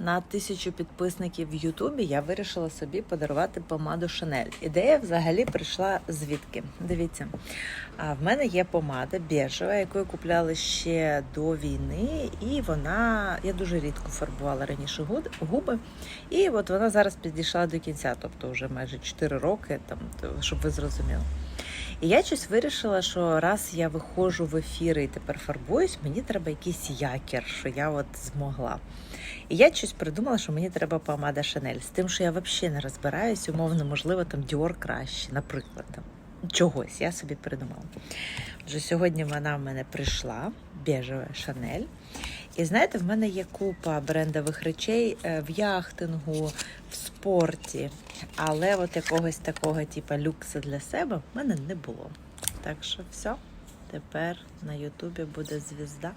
на тисячу підписників в Ютубі я вирішила собі подарувати помаду Шанель. Ідея взагалі прийшла звідки? Дивіться, а в мене є помада біжева, яку я купляла ще до війни, і вона я дуже рідко фарбувала раніше губи. І от вона зараз підійшла до кінця, тобто вже майже 4 роки, там, щоб ви зрозуміли. І я щось вирішила, що раз я виходжу в ефіри і тепер фарбуюсь, мені треба якийсь якір, що я от змогла. І я щось придумала, що мені треба помада Шанель. З тим, що я взагалі не розбираюсь, умовно, можливо, там Dior краще, наприклад. Там. Чогось я собі придумала. Вже сьогодні вона в мене прийшла, біжева Шанель. І знаєте, в мене є купа брендових речей е, в яхтингу, в спорті, але от якогось такого типу люксу для себе в мене не було. Так що все, тепер на Ютубі буде звізда.